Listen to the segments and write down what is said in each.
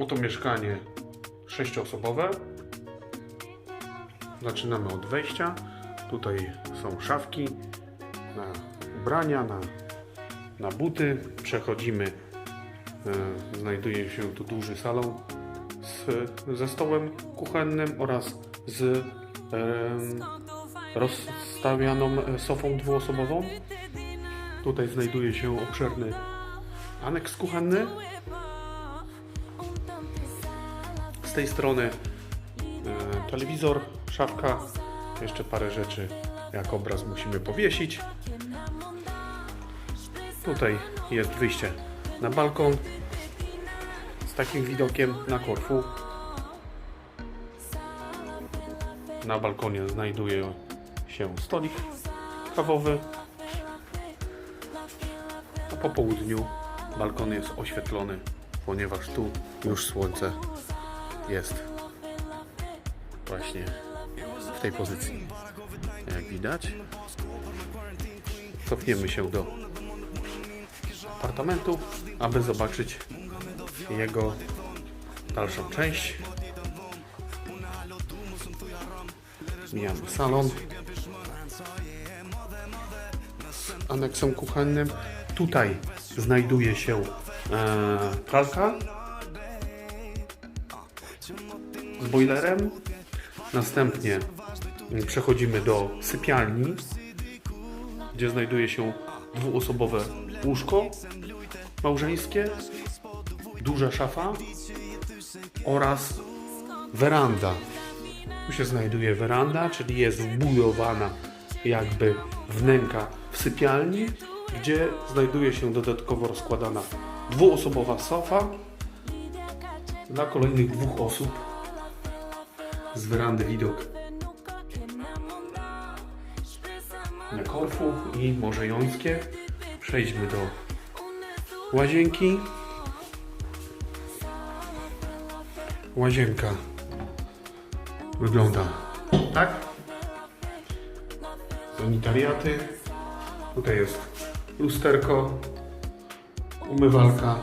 Oto mieszkanie sześcioosobowe. Zaczynamy od wejścia. Tutaj są szafki na ubrania, na, na buty. Przechodzimy. e, Znajduje się tu duży salon z, ze stołem kuchennym oraz z rozstawianą sofą dwuosobową. Tutaj znajduje się obszerny aneks kuchenny. Z tej strony e, telewizor, szafka, jeszcze parę rzeczy jak obraz musimy powiesić. Tutaj jest wyjście na balkon z takim widokiem na Korfu. Na balkonie znajduje się stolik kawowy. A po południu balkon jest oświetlony, ponieważ tu już słońce jest właśnie w tej pozycji. Jak widać. Cofniemy się do apartamentu, aby zobaczyć jego dalszą część. Mijamy salon z aneksem kuchennym. Tutaj znajduje się e, pralka z boilerem. Następnie przechodzimy do sypialni, gdzie znajduje się dwuosobowe łóżko małżeńskie, duża szafa oraz weranda. Tu się znajduje weranda, czyli jest wbudowana jakby wnęka w sypialni, gdzie znajduje się dodatkowo rozkładana dwuosobowa sofa dla kolejnych dwóch osób. Z werandy widok na Korfu i Morze Jońskie. Przejdźmy do łazienki. Łazienka wygląda tak. Sanitariaty. Tutaj jest lusterko, umywalka,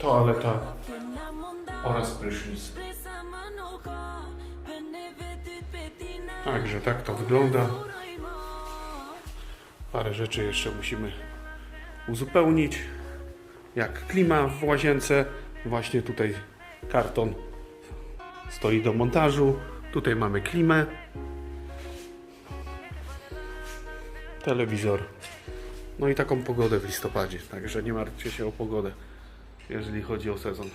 toaleta oraz prysznic. Także tak to wygląda. Parę rzeczy jeszcze musimy uzupełnić. Jak klima w łazience. Właśnie tutaj karton stoi do montażu. Tutaj mamy klimę. Telewizor. No i taką pogodę w listopadzie. Także nie martwcie się o pogodę, jeżeli chodzi o sezon.